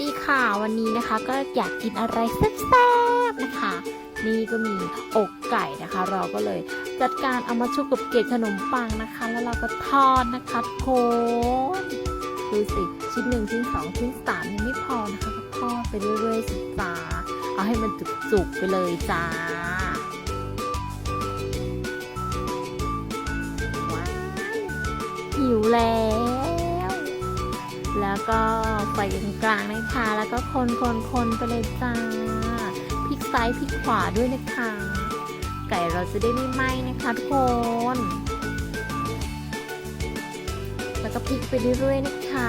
ดีค่ะวันนี้นะคะก็อยากกินอะไรแซ่บๆนะคะ นี่ก็มีอกไก่นะคะ เราก็เลยจัดการเอามาชุบกับเกล็ดขนมปังนะคะ แล้วเราก็ทอดนะคะทุกคนดูสิชิ้นหนึ่งชิ้นสองชิ้นสามยังไม่พอนะคะก็ทอดไปเรื่อยๆสิจ้าเอาให้มันจุกๆไปเลยจ้าหิวแล้ว แล้วก็ไฟกลางนะคะ แล้วก็คนคนคนๆไปเลยจ้าพลิกซ้ายพลิกขวาด้วยนะคะ ไก่เราจะได้ไม่ไหม้นะคะทุกคน แล้วก็พลิกไปเรื่อยๆนะคะ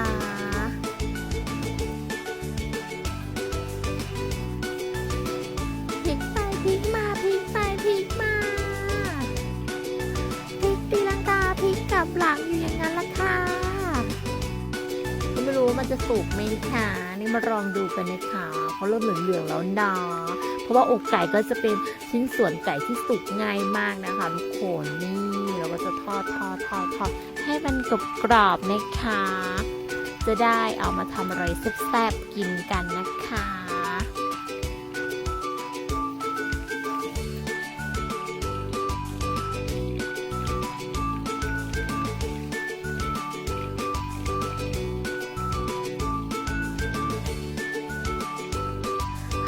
จะสุกไหมคะนี่มาลองดูกันนะคะเพราะเริ่มเหลืองๆแล้วนะเพราะว่าอกไก่ก็จะเป็นชิ้นส่วนไก่ที่สุกง่ายมากนะคะทุกคนนี่เราก็จะทอดทอดทอดทอดให้มันกรอบกรอบๆนะคะ จะได้เอามาทำอะไรแซ่บๆกินกันนะคะ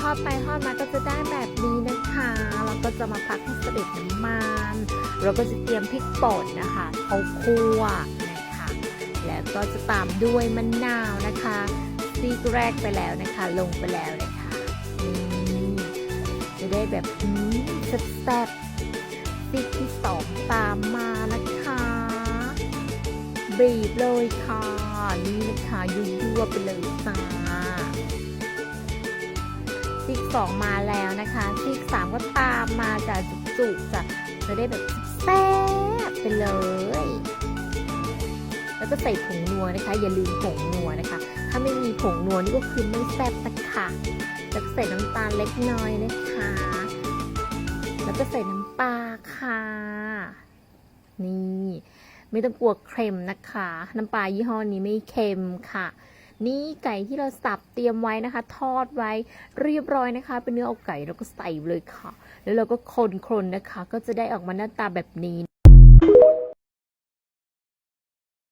อดไปทอดมาก็จะได้แบบนี้นะคะเราก็จะมาพักให้เสด็จน้ำมันเราก็จะเตรียมพริกป่นนะคะเอาคั่วนะคะ แล้วก็จะตามด้วยมะนาวนะคะซีกแรกไปแล้วนะคะ ลงไปแล้วนะคะนี่จะได้แบบอืมแซ่บซีกที่สองตามมานะคะบีบเลยค่ะนี่นะคะยั่วๆไปเลยจ้า ซีกสองมาแล้วนะคะซีกสามก็ตามมาจากจุกๆจะจะได้แบบแซ่บไปเลย แล้วก็ใส่ผงนัวนะคะ อย่าลืมผงนัวนะคะ ถ้าไม่มีผงนัวนี่ก็คือไม่แซ่บนะคะแล้วก็ใส่น้ำตาลเล็กน้อยนะคะ แล้วก็ใส่น้ำปลาค่ะ นี่ ไม่ต้องกลัวเค็มนะคะ น้ำปลายี่ห้อนี้ไม่เค็มค่ะ นี่ไก่ที่เราสับเตรียมไว้นะคะ ทอดไว้เรียบร้อยนะคะ เป็นเนื้ออกไก่แล้วก็ใส่เลยค่ะ แล้วเราก็คนๆนะคะ ก็จะได้ออกมาหน้าตาแบบนี้